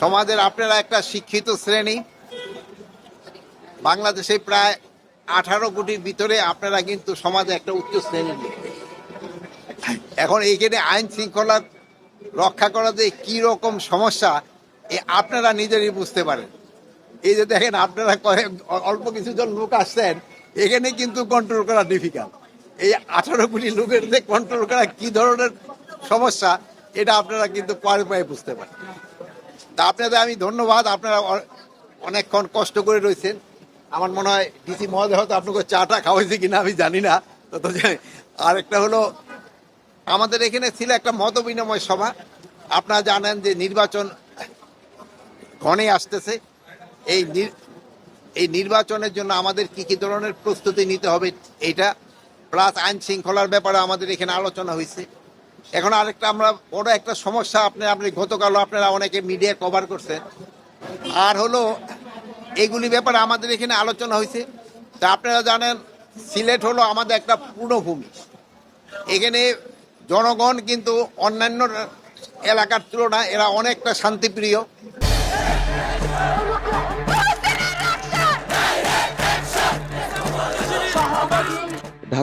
সমাজের আপনারা একটা শিক্ষিত শ্রেণি। বাংলাদেশে প্রায় আঠারো কোটির ভিতরে আপনারা কিন্তু সমাজে একটা উচ্চ শ্রেণির লোক। এখন এইখানে আইন শৃঙ্খলা রক্ষা করা যে কি রকম সমস্যা, এ আপনারা নিজেরই বুঝতে পারেন। এই যে দেখেন, আপনারা কয়েক অল্প কিছুজন লোক আসছেন, এখানে কিন্তু কন্ট্রোল করা ডিফিকাল্ট এই আঠারো কোটি লোকের যে কন্ট্রোল করা কি ধরনের সমস্যা, এটা আপনারা কিন্তু পরে পরে বুঝতে পারেন। তা আপনাদের আমি ধন্যবাদ, আপনারা অনেকক্ষণ কষ্ট করে রয়েছেন আমার মনে হয় ডিসি মহোদয় হয়তো আপনাকে চাটা খাওয়াইছে কিনা আমি জানি না। তত জানি আর একটা হলো, আমাদের এখানে ছিল একটা মত বিনিময় সভা। আপনারা জানেন যে নির্বাচন ঘনে আসতেছে। এই এই নির্বাচনের জন্য আমাদের কি কি ধরনের প্রস্তুতি নিতে হবে, এটা, প্লাস আইন শৃঙ্খলার ব্যাপারে আমাদের এখানে আলোচনা হয়েছে এখন আরেকটা আমরা, বড় একটা সমস্যা আপনি আপনি গতকাল আপনারা অনেকে মিডিয়া কভার করছেন। আর হলো, এগুলি ব্যাপারে আমাদের এখানে আলোচনা হয়েছে। তা আপনারা জানেন, সিলেট হলো আমাদের একটা পূর্ণভূমি। এখানে জনগণ কিন্তু অন্যান্য এলাকার তুলনায় এরা অনেকটা শান্তিপ্রিয়।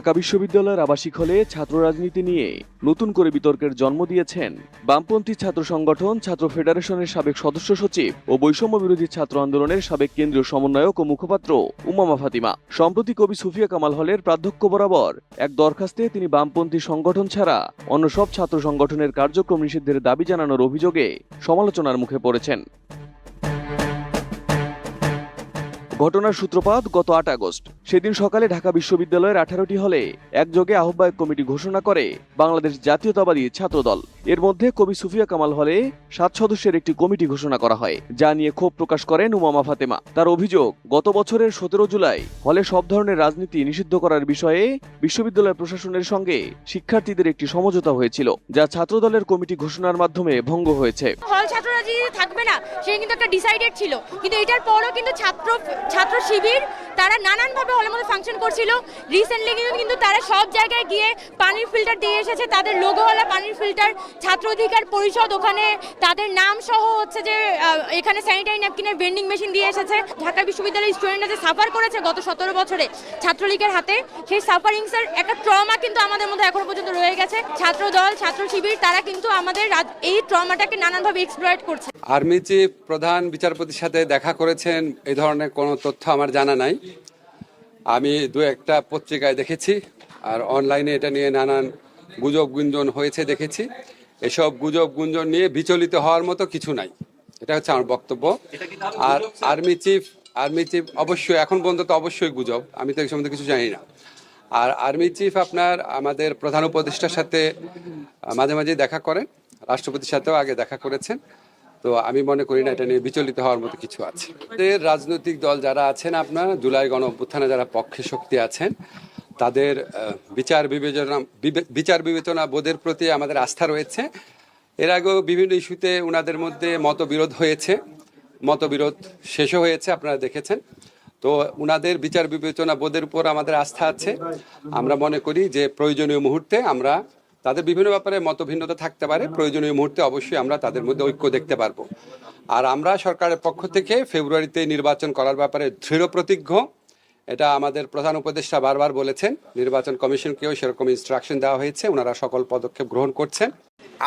ঢাকা বিশ্ববিদ্যালয়ের আবাসিক হলে ছাত্র রাজনীতি নিয়ে নতুন করে বিতর্কের জন্ম দিয়েছেন বামপন্থী ছাত্র সংগঠন, ছাত্র ফেডারেশনের সাবেক সদস্য সচিব ও বৈষম্য বিরোধী ছাত্র আন্দোলনের সাবেক কেন্দ্রীয় সমন্বয়ক ও মুখপাত্র উমামা ফাতিমা। সম্প্রতি কবি সুফিয়া কামাল হলের প্রাধ্যক্ষ বরাবর এক দরখাস্তে তিনি বামপন্থী সংগঠন ছাড়া অন্য সব ছাত্র সংগঠনের কার্যক্রম নিষিদ্ধের দাবি জানানোর অভিযোগে সমালোচনার মুখে পড়েছেন। ঘটনার সূত্রপাত গত আট আগস্ট। সেদিন সকালে ঢাকা বিশ্ববিদ্যালয়ের আঠারোটি হলে একযোগে আহ্বায়ক কমিটি ঘোষণা করে বাংলাদেশ জাতীয়তাবাদী ছাত্রদল। এর মধ্যে কবি সুফিয়া কামাল হলে সাত সদস্যের একটি কমিটি ঘোষণা করা হয়, যা নিয়ে ক্ষোভ প্রকাশ করেন উমামা ফাতেমা। তার অভিযোগ, গত বছরের সতেরো জুলাই হলে সব ধরনের রাজনীতি নিষিদ্ধ করার বিষয়ে বিশ্ববিদ্যালয় প্রশাসনের সঙ্গে শিক্ষার্থীদের একটি সমঝোতা হয়েছিল, যা ছাত্র দলের কমিটি ঘোষণার মাধ্যমে ভঙ্গ হয়েছে। হল ছাত্র রাজনীতি থাকবে না সেটা কিন্তু একটা ডিসাইডেড ছিল। কিন্তু এটার পরও কিন্তু ছাত্র ছাত্র শিবির তারা নানানভাবে হলের মধ্যে ফাংশন করছিল। রিসেন্টলি কিন্তু তারা সব জায়গায় গিয়ে পানির ফিল্টার দিয়ে এসেছে। তাদের লোগোওয়ালা পানির ফিল্টার ছাত্র অধিকার পরিষদ ওখানে তাদের নাম সহ হচ্ছে যে এখানে স্যানিটারি ন্যাপকিনের ভেন্ডিং মেশিন দিয়ে এসেছে। ঢাকা বিশ্ববিদ্যালয়ের স্টুডেন্টরা যে সাফার করেছে গত সতেরো বছরে ছাত্রলীগের হাতে, সেই সাফারিংসের একটা ট্রমা কিন্তু আমাদের মধ্যে এখনও পর্যন্ত রয়ে গেছে। ছাত্র দল ছাত্র শিবির, তারা কিন্তু আমাদের এই ট্রমাটাকে নানানভাবে এক্সপ্লয়েট করছে। আর্মি চিফ প্রধান বিচারপতির সাথে দেখা করেছেন। এই ধরনের কোনো তথ্য আমার জানা নাই। আমি দু একটা পত্রিকায় দেখেছি আর অনলাইনে এটা নিয়ে নানান গুজব গুঞ্জন হয়েছে দেখেছি। এসব গুজব গুঞ্জন নিয়ে বিচলিত হওয়ার মতো কিছু নাই। এটা হচ্ছে আমার বক্তব্য। আর আর্মি চিফ আর্মি চিফ অবশ্যই এখন পর্যন্ত তো অবশ্যই গুজব। আমি তো এই সম্বন্ধে কিছু জানি না। আর আর্মি চিফ আপনার আমাদের প্রধান উপদেষ্টার সাথে মাঝে মাঝে দেখা করেন। রাষ্ট্রপতির সাথেও আগে দেখা করেছেন। তো আমি মনে করি না, এটা নিয়ে বিচলিত হওয়ার মতো কিছু আছে। রাজনৈতিক দল যারা আছেন আপনার, জুলাই গণ অভ্যুত্থানে যারা পক্ষে শক্তি আছেন, তাদের বিচার বিবেচনা বিচার বিবেচনা বোধের প্রতি আমাদের আস্থা রয়েছে। এর আগেও বিভিন্ন ইস্যুতে ওনাদের মধ্যে মতবিরোধ হয়েছে। মতবিরোধ শেষও হয়েছে, আপনারা দেখেছেন। তো উনাদের বিচার বিবেচনা বোধের উপর আমাদের আস্থা আছে। আমরা মনে করি যে প্রয়োজনীয় মুহূর্তে আমরা তাদের বিভিন্ন ব্যাপারে মতভিন্নতা থাকতে পারে। প্রয়োজনীয় মুহূর্তে অবশ্যই আমরা তাদের মধ্যে ঐক্য দেখতে পারব। আর আমরা সরকারের পক্ষ থেকে ফেব্রুয়ারিতে নির্বাচন করার ব্যাপারে দৃঢ় প্রতিজ্ঞ। এটা আমাদের প্রধান উপদেষ্টা বারবার বলেছেন। নির্বাচন কমিশনকেও সেরকম ইনস্ট্রাকশন দেওয়া হয়েছে। ওনারা সকল পদক্ষেপ গ্রহণ করছেন।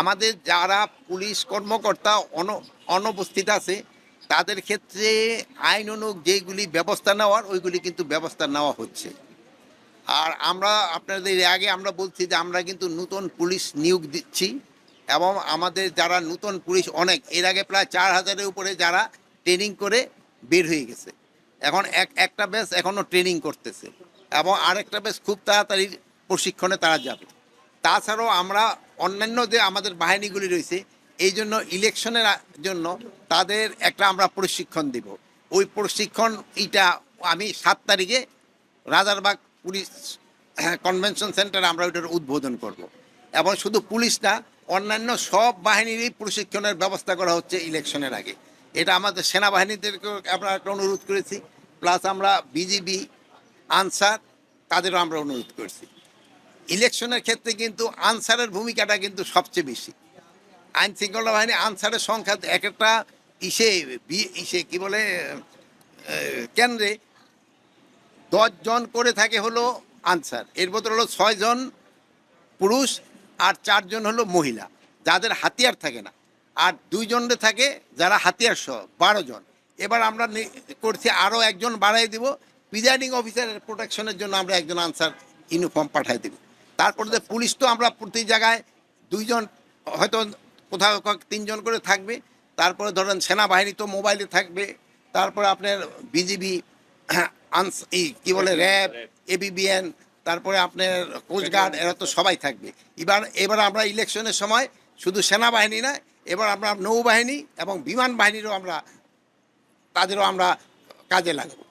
আমাদের যারা পুলিশ কর্মকর্তা অন অনুপস্থিত আছে তাদের ক্ষেত্রে আইন অনুগ যেগুলি ব্যবস্থা নেওয়ার ওইগুলি কিন্তু ব্যবস্থা নেওয়া হচ্ছে। আর আমরা আপনাদের আগে আমরা বলছি যে আমরা কিন্তু নতুন পুলিশ নিয়োগ দিচ্ছি এবং আমাদের যারা নতুন পুলিশ অনেক, এর আগে প্রায় চার হাজারের উপরে যারা ট্রেনিং করে বের হয়ে গেছে। এখন এক, একটা বেস এখনও ট্রেনিং করতেছে এবং আরেকটা বেস খুব তাড়াতাড়ি প্রশিক্ষণে তারা যাবে। তাছাড়াও আমরা অন্যান্য যে আমাদের বাহিনীগুলি রয়েছে, এই জন্য ইলেকশনের জন্য তাদের একটা আমরা প্রশিক্ষণ দিব। ওই প্রশিক্ষণ এইটা আমি সাত তারিখে রাজারবাগ পুলিশ কনভেনশন সেন্টারে আমরা ওইটার উদ্বোধন করব। এবং শুধু পুলিশ না, অন্যান্য সব বাহিনীরই প্রশিক্ষণের ব্যবস্থা করা হচ্ছে ইলেকশনের আগে। এটা আমাদের সেনাবাহিনীদেরকেও আমরা একটা অনুরোধ করেছি প্লাস আমরা বিজিবি আনসার, তাদেরও আমরা অনুরোধ করছি। ইলেকশনের ক্ষেত্রে কিন্তু আনসারের ভূমিকাটা কিন্তু সবচেয়ে বেশি। আইন শৃঙ্খলা বাহিনী আনসারের সংখ্যা এক একটা ইসে ইসে কি বলে কেন্দ্রে জন করে থাকে হলো আনসার। এর বদল হলো ছয় জন পুরুষ আর চারজন হলো মহিলা। যাদের হাতিয়ার থাকে না। আর দুইজনে থাকে যারা হাতিয়ার সহ বারো জন এবার আমরা করছি আরও একজন বাড়াই দিব। প্রিজাইডিং অফিসারের প্রোটেকশনের জন্য আমরা একজন আনসার ইউনিফর্ম পাঠাই দেব। তারপরে যে পুলিশ তো আমরা প্রতি জায়গায় দুইজন, হয়তো কোথাও তিনজন করে থাকবে। তারপরে ধরেন সেনাবাহিনী তো মোবাইলে থাকবে। তারপরে আপনার বিজিবি আনস ই কি বলে র্যাব এবিবিএন তারপরে আপনার কোস্টগার্ড এরা তো সবাই থাকবে। এবার এবার আমরা ইলেকশনের সময় শুধু সেনাবাহিনী না এবার আমরা নৌবাহিনী এবং বিমান বাহিনীরও আমরা তাদেরও আমরা কাজে লাগাবো।